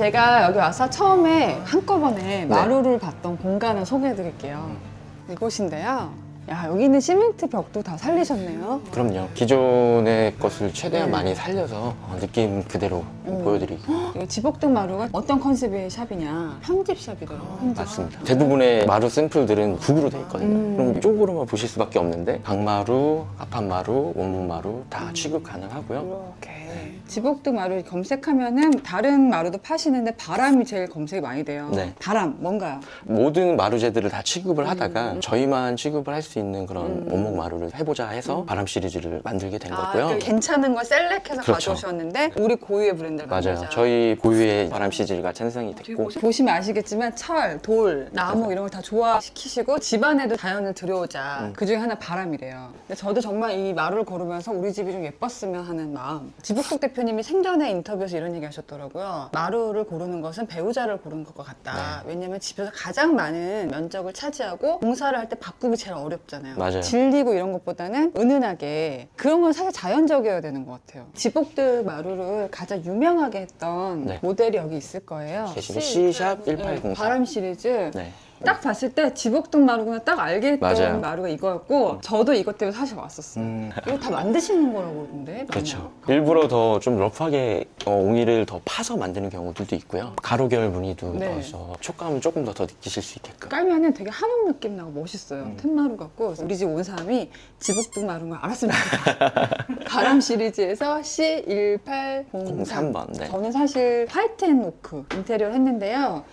제가 여기 와서 처음에 한꺼번에 네. 마루를 봤던 공간을 소개해 드릴게요. 이곳인데요. 야, 여기 있는 시멘트 벽도 다 살리셨네요. 그럼요. 기존의 것을 최대한 네. 많이 살려서 어, 느낌 그대로 음. 보여드리고 이거 지복등 마루가 어떤 컨셉의 샵이냐? 편집 샵이더라고요. 편집. 맞습니다. 대부분의 마루 샘플들은 북으로 돼 있거든요. 음. 그럼 이쪽으로만 보실 수밖에 없는데 방마루, 앞판마루, 원문마루 다 취급 가능하고요. 이렇게 지복등 마루 검색하면은 다른 마루도 파시는데 바람이 제일 검색이 많이 돼요. 네. 바람 뭔가요? 모든 마루제들을 다 취급을 하다가 음. 저희만 취급을 할 수 있는 그런 음. 원목 마루를 해보자 해서 바람 시리즈를 만들게 된 거고요. 그 괜찮은 걸 셀렉해서 그렇죠. 가져오셨는데 우리 고유의 브랜드 를 맞아요. 만들자. 저희 고유의 바람 시리즈가 탄생이 됐고 보시면 아시겠지만 철, 돌, 나무 이런 걸 다 조화시키시고 집안에도 자연을 들여오자. 음. 그 중에 하나 바람이래요. 근데 저도 정말 이 마루를 고르면서 우리 집이 좀 예뻤으면 하는 마음. 지복숙 대표님이 생전에 인터뷰에서 이런 얘기 하셨더라고요. 마루를 고르는 것은 배우자를 고르는 것과 같다. 네. 왜냐면 집에서 가장 많은 면적을 차지하고 공사를 할 때 바꾸기 제일 어렵잖아요. 맞아요. 질리고 이런 것보다는 은은하게 그런 건 사실 자연적이어야 되는 것 같아요. 지복들 마루를 가장 유명 하게 했던 네. 모델이 여기 있을 거예요. 계시는 C샵 1804. 네, 바람 시리즈. 네. 딱 봤을 때 지복동 마루구나 딱 알게 했던 맞아요. 마루가 이거였고 저도 이것 때문에 사실 왔었어요. 음, 이거 다 만드시는 거라고 그러는데. 그렇죠. 일부러 더 좀 러프하게 어, 옹이를 더 파서 만드는 경우들도 있고요. 가로결 무늬도 네. 넣어서 촉감을 조금 더 더 느끼실 수 있게끔. 깔면은 되게 한옥 느낌 나고 멋있어요. 음. 템마루 같고 우리 집 온 사람이 지복동 마루인 걸 알았으면 좋겠다. 바람 시리즈에서 C1803. 03번. 네. 저는 사실 화이트 앤 오크 인테리어를 했는데요.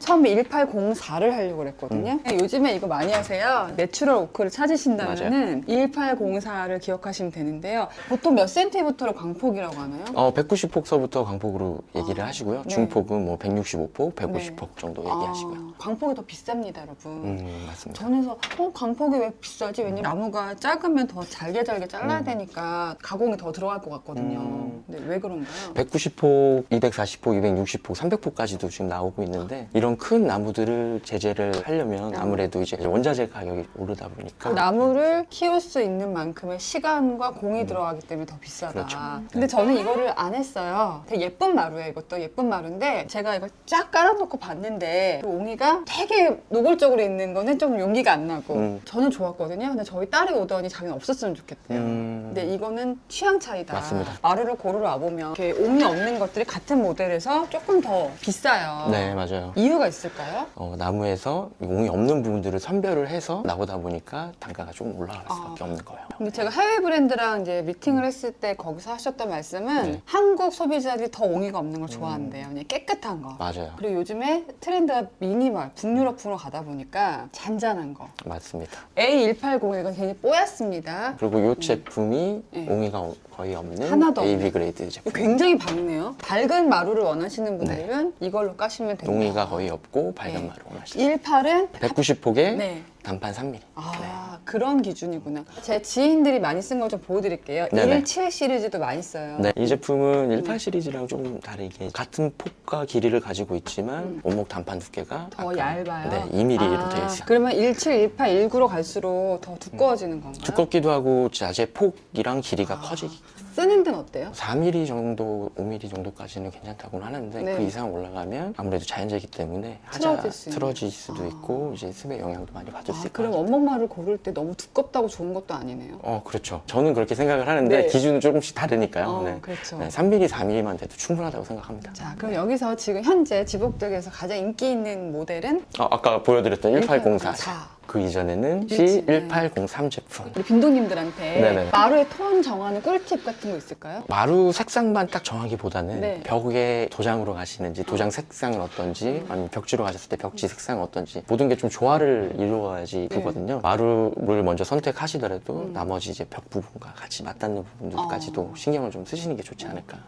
처음에 1804를 하려고 그랬거든요. 음. 요즘에 이거 많이 하세요. 내추럴 오크를 찾으신다면은 1804를 기억하시면 되는데요. 보통 몇 센티부터를 광폭이라고 하나요? 어, 190폭서부터 광폭으로 얘기를 아, 하시고요. 네. 중폭은 뭐 165폭, 150폭 네. 정도 얘기하시고요. 아, 광폭이 더 비쌉니다, 여러분. 음, 맞습니다. 저는 그래서 어, 광폭이 왜 비싸지? 왜냐면 나무가 작으면 더 잘게 잘게 잘라야 음. 되니까 가공이 더 들어갈 것 같거든요. 음. 근데 왜 그런가요? 190폭, 240폭, 260폭, 300폭까지도 지금 나오고 있는데 이런 큰 나무들을 제재를 하려면 아무래도 이제 원자재 가격이 오르다 보니까 그 나무를 키울 수 있는 만큼의 시간과 공이 들어가기 때문에 더 비싸다. 음. 그렇죠. 근데 저는 이거를 안 했어요. 되게 예쁜 마루예요. 이것도 예쁜 마루인데 제가 이걸 쫙 깔아놓고 봤는데 그 옹이가 되게 노골적으로 있는 거는 좀 용기가 안 나고 음. 저는 좋았거든요. 근데 저희 딸이 오더니 자기는 없었으면 좋겠대요. 음, 근데 이거는 취향 차이다. 맞습니다. 마루를 고르러 와보면 이렇게 옹이 없는 것들이 같은 모델에서 조금 더 비싸요. 네, 맞아요. 이유가 있을까요? 어, 나무에서 옹이 없는 부분들을 선별을 해서 나오다 보니까 단가가 조금 올라갈 수밖에 아. 없는 거예요. 근데 제가 해외 브랜드랑 이제 미팅을 했을 때 거기서 하셨던 말씀은 네. 한국 소비자들이 더 옹이가 없는 걸 좋아한대요. 그냥 깨끗한 거. 맞아요. 그리고 요즘에 트렌드가 미니멀, 북유럽풍으로 가다 보니까 잔잔한 거. 맞습니다. A180 이건 괜히 뽀얗습니다. 그리고 이 제품이 네. 옹이가 거의 없는 하나도 AB. 그레이드 제품. 굉장히 밝네요. 밝은 마루를 원하시는 분들은 이걸로 까시면 됩니다. 옹이가 거의 없고 밝은 네. 마루 원하시죠. 18은 190폭에 네. 단판 3mm. 아 그런 기준이구나. 제 지인들이 많이 쓴 걸 좀 보여드릴게요. 네네. 17 시리즈도 많이 써요. 네, 이 제품은 18 시리즈랑 조금 다르게 같은 폭과 길이를 가지고 있지만 음. 원목 단판 두께가 더 아까- 얇아요. 네, 2mm로 아, 되어 있어요. 그러면 17, 18, 19로 갈수록 더 두꺼워지는 건가요? 두껍기도 하고 자재 폭이랑 길이가 아. 커지기. 쓰는 데는 어때요? 4mm 정도, 5mm 정도까지는 괜찮다고는 하는데 네. 그 이상 올라가면 아무래도 자연재기 때문에 틀어질 하자 수 있는. 틀어질 수도 아. 있고 이제 습의 영향도 많이 받을 수 아, 있고. 그럼 원목마를 고를 때 너무 두껍다고 좋은 것도 아니네요. 어, 그렇죠. 저는 그렇게 생각을 하는데 네. 기준은 조금씩 다르니까요. 어, 네. 그렇죠. 네, 3mm, 4mm만 돼도 충분하다고 생각합니다. 자, 그럼 여기서 지금 현재 지복득에서 가장 인기 있는 모델은 어, 아까 보여드렸던 1804. 1804. 그 이전에는 네. C1803 제품. 우리 빈도님들한테 네네. 마루의 톤 정하는 꿀팁 같은 거 있을까요? 마루 색상만 딱 정하기보다는 네. 벽에 도장으로 가시는지 도장 색상은 어떤지 아니면 벽지로 가셨을 때 벽지 색상은 어떤지 모든 게 좀 조화를 이루어야지 네. 되거든요. 마루를 먼저 선택하시더라도 음. 나머지 이제 벽 부분과 같이 맞닿는 부분들까지도 어. 신경을 좀 쓰시는 게 좋지 않을까.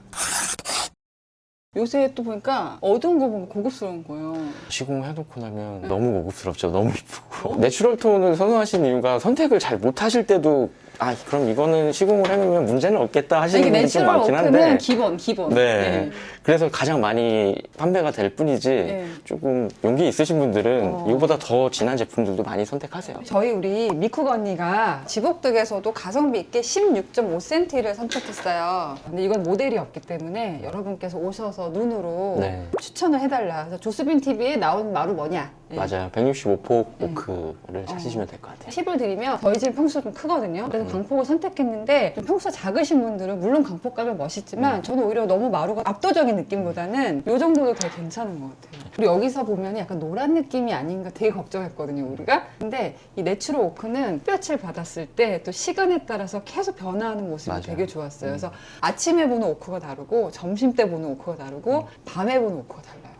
요새 또 보니까 어두운 거 보면 고급스러운 거예요. 시공해놓고 나면 네. 너무 고급스럽죠. 너무 이쁘고. 하고 내추럴 톤을 선호하시는 이유가 선택을 잘 못하실 때도 아 그럼 이거는 시공을 해놓으면 문제는 없겠다 하시는 이게 분들이 좀 내추럴 많긴 한데 기본, 기본. 네. 그래서 가장 많이 판매가 될 뿐이지 네. 조금 용기 있으신 분들은 어. 이거보다 더 진한 제품들도 많이 선택하세요. 저희 우리 미쿡 언니가 지복득에서도 가성비 있게 16.5cm를 선택했어요. 근데 이건 모델이 없기 때문에 여러분께서 오셔서 눈으로 네. 추천을 해달라. 그래서 조스빈 TV에 나온 마루 뭐냐? 예. 맞아요. 165폭 네. 오크를 찾으시면 될 것 같아요. 팁을 드리면 저희 집 평수가 좀 크거든요. 그래서 강폭을 선택했는데 좀 평수가 작으신 분들은 물론 강폭 가면 멋있지만 저는 오히려 너무 마루가 압도적인 느낌보다는 이 정도도 되게 괜찮은 것 같아요. 그리고 여기서 보면 약간 노란 느낌이 아닌가 되게 걱정했거든요, 우리가. 근데 이 내추럴 오크는 햇볕을 받았을 때 또 시간에 따라서 계속 변화하는 모습이 맞아요. 되게 좋았어요. 그래서 아침에 보는 오크가 다르고 점심 때 보는 오크가 다르고 밤에 보는 오크가 달라요.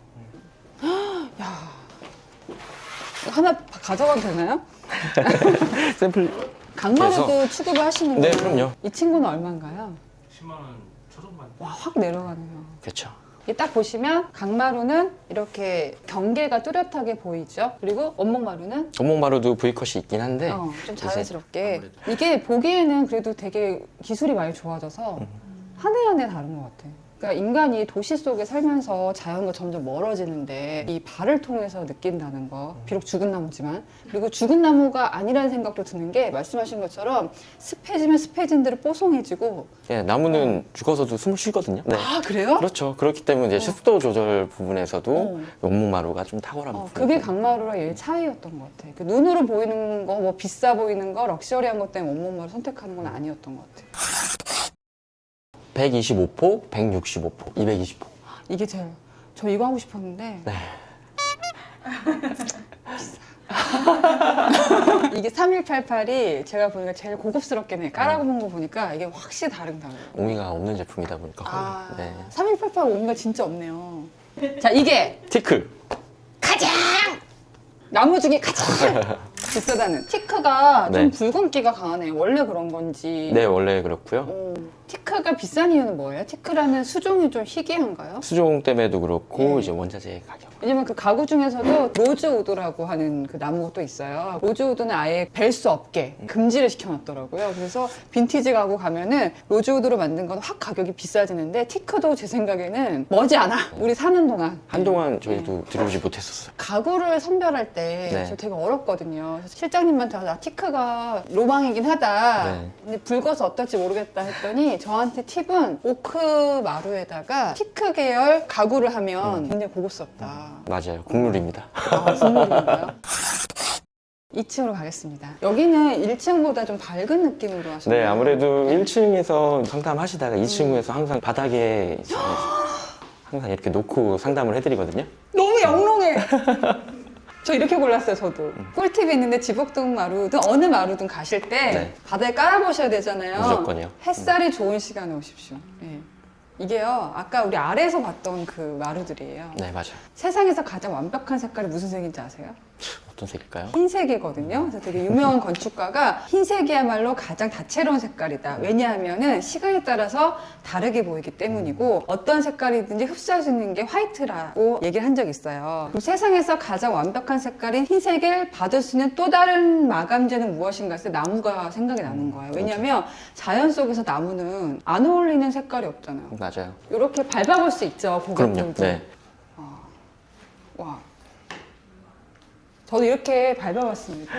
야. 하나 가져가도 되나요? 샘플 강마루도 취급을 하시는 네, 거예요? 그럼요. 이 친구는 얼마인가요? 10만 원 초중반. 와, 확 내려가네요. 그렇죠. 이게 딱 보시면 강마루는 이렇게 경계가 뚜렷하게 보이죠. 그리고 원목마루는 전목마루도 V컷이 있긴 한데 어, 좀 이제 자연스럽게 아무래도. 이게 보기에는 그래도 되게 기술이 많이 좋아져서 한 해 한 해 다른 것 같아. 그러니까 인간이 도시 속에 살면서 자연과 점점 멀어지는데 이 발을 통해서 느낀다는 거 비록 죽은 나무지만 그리고 죽은 나무가 아니라는 생각도 드는 게 말씀하신 것처럼 습해지면 습해진 대로 뽀송해지고 예, 나무는 죽어서도 숨을 쉬거든요. 네. 아 그래요? 그렇죠. 그렇기 때문에 이제 습도 조절 부분에서도 어. 원목마루가 좀 탁월한 어, 부분. 그게 강마루랑 얘의 차이였던 것 같아. 그 눈으로 보이는 거, 뭐 비싸 보이는 거, 럭셔리한 것 때문에 원목마루 선택하는 건 아니었던 것 같아. 125폭, 165폭, 220폭. 이게 제일 저 이거 하고 싶었는데 네. 이게 3188이 제가 보니까 제일 고급스럽게 깔아본 거 보니까 이게 확실히 다르다. 옹이가 없는 제품이다 보니까. 아, 네. 3188 오미가 진짜 없네요. 자, 이게 티크. 가장 나무 중에 가장 비싸다는 티크가 좀 네. 붉은기가 강하네요. 원래 그런 건지. 네, 원래 그렇고요. 오, 티크가 비싼 이유는 뭐예요? 티크라는 수종이 좀 희귀한가요? 수종 때문에도 그렇고 네. 이제 원자재 가격. 왜냐면 그 가구 중에서도 로즈 우드라고 하는 그 나무가 또 있어요. 로즈 우드는 아예 벨 수 없게 금지를 시켜놨더라고요. 그래서 빈티지 가구 가면은 로즈 우드로 만든 건 확 가격이 비싸지는데 티크도 제 생각에는 머지 않아. 우리 사는 동안. 한동안 저희도 들어오지 못했었어요. 가구를 선별할 때 네. 저 되게 어렵거든요. 그래서 실장님한테 나 티크가 로망이긴 하다. 네. 근데 붉어서 어떨지 모르겠다 했더니 저한테 팁은 오크 마루에다가 티크 계열 가구를 하면 굉장히 고급스럽다. 맞아요. 국룰입니다. 아, 국물인가요? 2층으로 가겠습니다. 여기는 1층보다 좀 밝은 느낌으로 하시나요? 네, 아무래도 1층에서 상담하시다가 2층에서 항상 바닥에 이제 항상 이렇게 놓고 상담을 해드리거든요. 너무 영롱해. 저 이렇게 골랐어요, 저도. 음. 꿀팁이 있는데 지복동 마루든 어느 마루든 가실 때 네. 바다에 깔아보셔야 되잖아요. 무조건이요. 햇살이 좋은 시간에 오십시오. 예. 이게요, 아까 우리 아래에서 봤던 그 마루들이에요. 네, 맞아요. 세상에서 가장 완벽한 색깔이 무슨 색인지 아세요? 어떤 색일까요? 흰색이거든요. 그래서 되게 유명한 건축가가 흰색이야말로 가장 다채로운 색깔이다. 왜냐하면은 시간에 따라서 다르게 보이기 때문이고 어떤 색깔이든지 흡수할 수 있는 게 화이트라고 얘기를 한 적이 있어요. 그럼 세상에서 가장 완벽한 색깔인 흰색을 받을 수 있는 또 다른 마감재는 무엇인가 했을 때 나무가 생각이 나는 거예요. 왜냐하면 자연 속에서 나무는 안 어울리는 색깔이 없잖아요. 맞아요. 이렇게 밟아볼 수 있죠. 그럼요. 고객분도. 네. 와. 저도 이렇게 밟아봤습니다.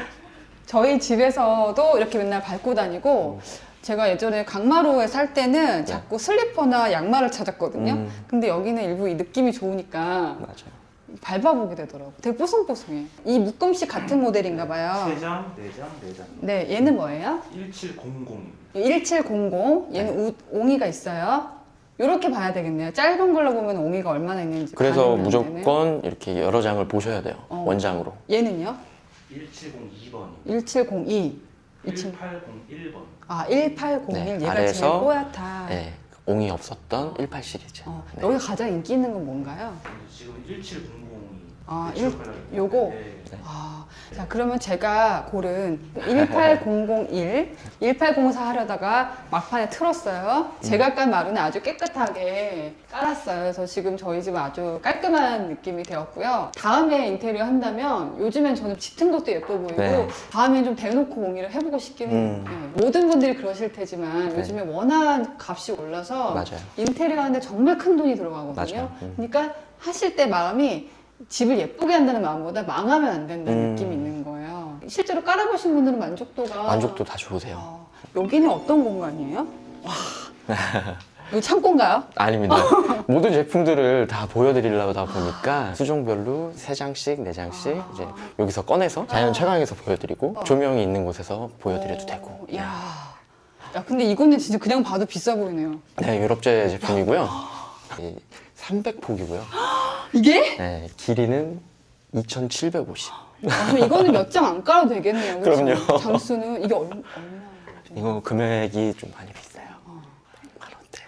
저희 집에서도 이렇게 맨날 밟고 다니고, 제가 예전에 강마루에 살 때는 자꾸 슬리퍼나 양말을 찾았거든요. 음. 근데 여기는 일부 이 느낌이 좋으니까 맞아요. 밟아보게 되더라고요. 되게 뽀송뽀송해. 이 묶음식 같은 모델인가 봐요. 3장, 4장, 4장. 네, 얘는 뭐예요? 1700. 1700. 얘는 우- 옹이가 있어요. 이렇게 봐야 되겠네요. 짧은 걸로 보면 옹이가 얼마나 있는지. 그래서 가늠이 안 되네. 무조건 이렇게 여러 장을 보셔야 돼요. 어. 원장으로. 얘는요? 1702번이. 1702. 이 친구. 1801번. 아, 1801. 네, 얘가 아래에서 제일 뽀얗다. 네. 옹이 없었던 18 시리즈. 어, 네. 여기가 가장 인기 있는 건 뭔가요? 지금 1700이 아, 내추럴 일-. 요거? 네. 아, 자 그러면 제가 고른 18001, 1804 하려다가 막판에 틀었어요. 제가 깐 마루는 아주 깨끗하게 깔았어요. 그래서 지금 저희 집은 아주 깔끔한 느낌이 되었고요. 다음에 인테리어 한다면 요즘엔 저는 짙은 것도 예뻐 보이고 네. 다음엔 좀 대놓고 공의를 해보고 싶긴 해요. 음. 네. 모든 분들이 그러실 테지만 네. 요즘에 워낙 값이 올라서 맞아요. 인테리어 하는데 정말 큰 돈이 들어가거든요. 맞아요. 음. 그러니까 하실 때 마음이 집을 예쁘게 한다는 마음보다 망하면 안 된다는 음. 느낌이 있는 거예요. 실제로 깔아보신 분들은 만족도가 만족도 다 좋으세요. 어, 여기는 어떤 공간이에요? 와, 이거 창고인가요? 아닙니다. 모든 제품들을 다 보여드리려다 보니까 수종별로 세 장씩, 네 장씩 아. 이제 여기서 꺼내서 자연 채광에서 보여드리고 어. 조명이 있는 곳에서 보여드려도 어, 되고. 야, 야, 근데 이거는 진짜 그냥 봐도 비싸 보이네요. 네, 유럽제 제품이고요. 300폭이고요. 이게? 네, 길이는 2,750. 아, 그럼 이거는 몇 장 안 깔아도 되겠네요. 그렇죠? 그럼요. 장수는 이게 얼마? 얼마? 이거 금액이 좀 많이 비싸요. 어. 만 원대.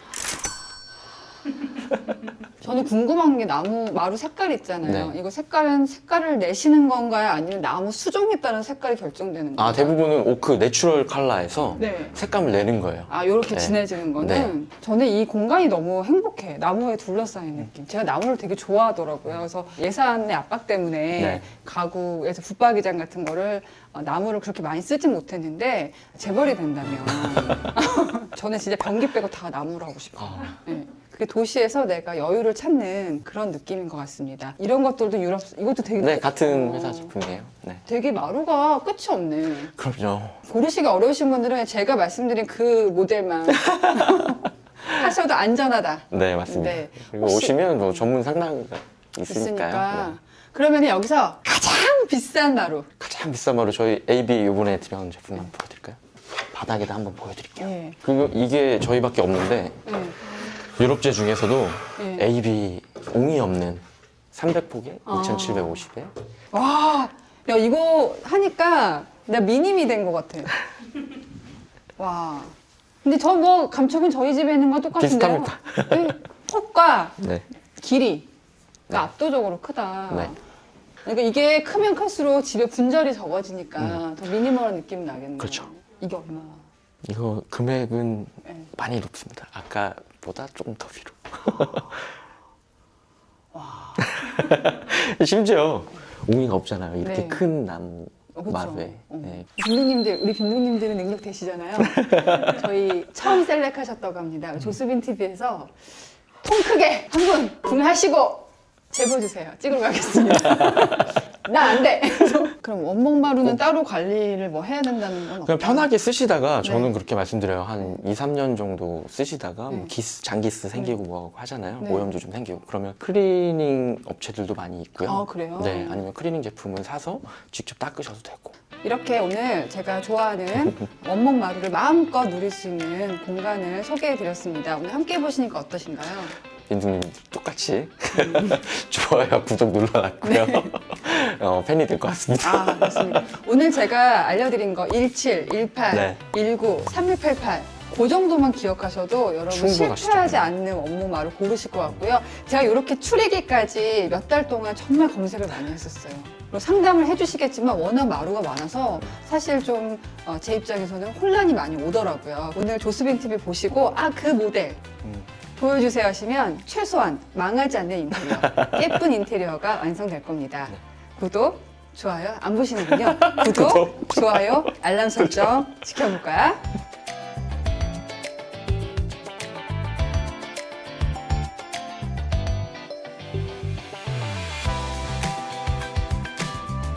저는 궁금한 게 나무 마루 색깔 있잖아요. 네. 이거 색깔은 색깔을 내시는 건가요? 아니면 나무 수종에 따른 색깔이 결정되는 건가요? 아, 대부분은 오크 내추럴 컬러에서 네. 색감을 내는 거예요. 아, 요렇게 네. 진해지는 거는 저는 이 공간이 너무 행복해. 나무에 둘러싸인 느낌. 제가 나무를 되게 좋아하더라고요. 그래서 예산의 압박 때문에 네. 가구에서 붙박이장 같은 거를 어, 나무를 그렇게 많이 쓰진 못했는데 재벌이 된다면 저는 진짜 변기 빼고 다 나무로 하고 싶어요. 아, 네. 그게 도시에서 내가 여유를 찾는 그런 느낌인 것 같습니다. 이런 것들도 유럽, 이것도 되게. 네, 같은 어, 회사 제품이에요. 네. 되게 마루가 끝이 없네. 그럼요. 고르시기 어려우신 분들은 제가 말씀드린 그 모델만 하셔도 안전하다. 네, 맞습니다. 네. 그리고 혹시- 오시면 뭐 전문 상담가 있으니까요. 있으니까. 네. 그러면 여기서 가장 비싼 마루. 가장 비싼 마루 저희 AB 이번에 드려온 제품 한번 보여드릴까요? 바닥에다 한번 보여드릴게요. 예. 그리고 이게 저희밖에 없는데 예. 유럽제 중에서도 예. AB 옹이 없는 300폭에 아. 2,750에 와, 야, 이거 하니까 내가 미님이 된 것 같아. 와. 근데 저 뭐 감촉은 저희 집에 있는 거 똑같은데요? 비슷합니다. 네. 폭과 네. 길이가 네. 압도적으로 크다. 네. 그러니까 이게 크면 클수록 집에 분절이 적어지니까 더 미니멀한 느낌이 나겠네요. 음. 그렇죠. 이게 얼마? 이거 금액은 네. 많이 높습니다. 아까 보다 조금 더 위로. 심지어 옹이가 없잖아요. 이렇게 네. 큰 나무 어, 그쵸. 마루에. 어. 네. 빈부님들, 우리 빈부님들은 능력 되시잖아요. 저희 처음 셀렉하셨다고 합니다. 조스빈 TV에서 통 크게 한 분 구매하시고 제보 주세요. 찍으러 가겠습니다. 나 안 돼. 그럼 원목 마루는 따로 관리를 뭐 해야 된다는 건. 그냥 편하게 쓰시다가 저는 네. 그렇게 말씀드려요. 한 2, 3년 정도 쓰시다가 네. 뭐 기스, 장기스 생기고 뭐 하잖아요. 네. 오염도 좀 생기고. 그러면 클리닝 업체들도 많이 있고요. 아, 그래요? 네, 아니면 클리닝 제품은 사서 직접 닦으셔도 되고. 이렇게 오늘 제가 좋아하는 원목 마루를 마음껏 누릴 수 있는 공간을 소개해 드렸습니다. 오늘 함께 해보시니까 어떠신가요? 민둥님 똑같이 좋아요, 구독 눌러놨고요. 네. 어, 팬이 될 것 같습니다. 아, 맞습니다. 오늘 제가 알려드린 거 17, 18, 네. 19, 3188. 그 정도만 기억하셔도 여러분 충분하시죠. 실패하지 않는 원목 마루 고르실 것 같고요. 제가 이렇게 추리기까지 몇 달 동안 정말 검색을 많이 했었어요. 그리고 상담을 해주시겠지만 워낙 마루가 많아서 사실 좀 어, 제 입장에서는 혼란이 많이 오더라고요. 오늘 조스빈 TV 보시고 아 그 모델 음. 보여주세요 하시면 최소한 망하지 않는 인테리어, 예쁜 인테리어가 완성될 겁니다. 구독, 좋아요 안 보시는군요. 구독, 좋아요, 알람 설정 지켜볼까요?